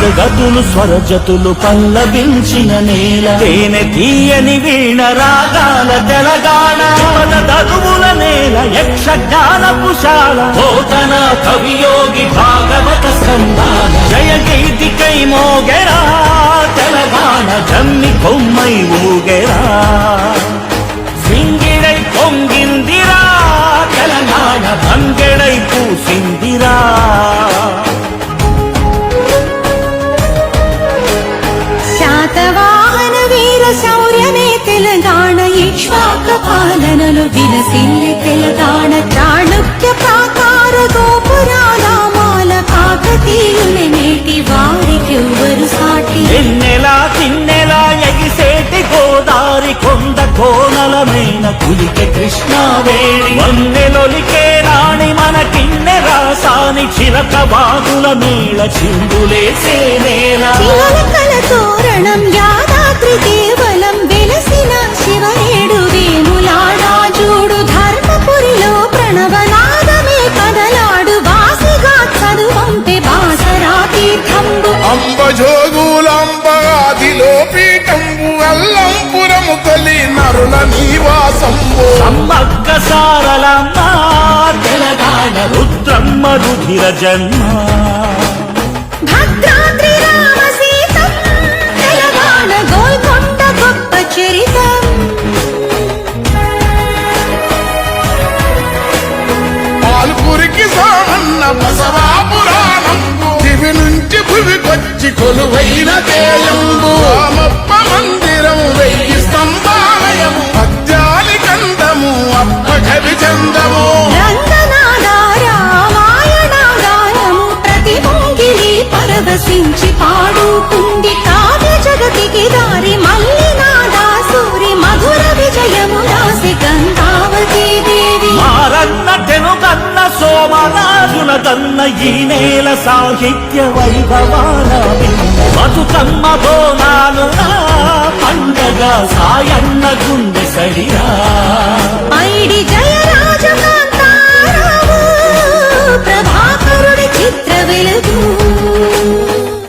గతులు స్వరజతులు పల్లవించిన నేల. తేనె తీయని వీణ రాగాల తెలంగాణ పద నేల యక్షగాన పుషాల పోతన కవియోగి భాగవత స్కందాల జయ గీతికై మోగెరా తెలంగాణ జమ్మి కొమ్మై ఊగెరా. సింగిడై పొంగిందిరా తెలంగాణ బంగెడై పూసిందిరా. పాలనలు విలసిల్లి తెలంగాణ చాణుక్య ప్రాకార గోపురాల మాల కాకతీయుని నేటి వారికి ఎవరు సాటి. ఎన్నెలా తిన్నెలా ఎగిసేటి గోదారి కొండ కోనలమైన కులిక కృష్ణావేణి వన్నెలొలికే రాణి మన కిన్నె రాసాని చిలక బాగుల మేళ చిందులేసే నేల అంబజోగులంబగాదిలో పీఠంబు అల్లంపురము తొలి నరుల నివాసంబు. సమ్మక్క సారలమ్మ తెలంగాణ రుద్రమ్మ రుధిర జన్మ. భద్రాద్రి రామ సీతం తెలంగాణ గోల్కొండ గొప్ప చరితం. పాల్పురికి సామన్న బసవా పరవశించి పాడుకుంది కావ్య జగతికి దారి మల్లినాదా సూరి మధుర విజయము రాసి గంగావతి దేవి. మారన్న తెనుగన్న సోమరాజుల దన్న ఈ నేల సాహిత్య వైభవాల బతుకమ్మ బోనాలు నా పండగ సాయన్న గుండె సడిరా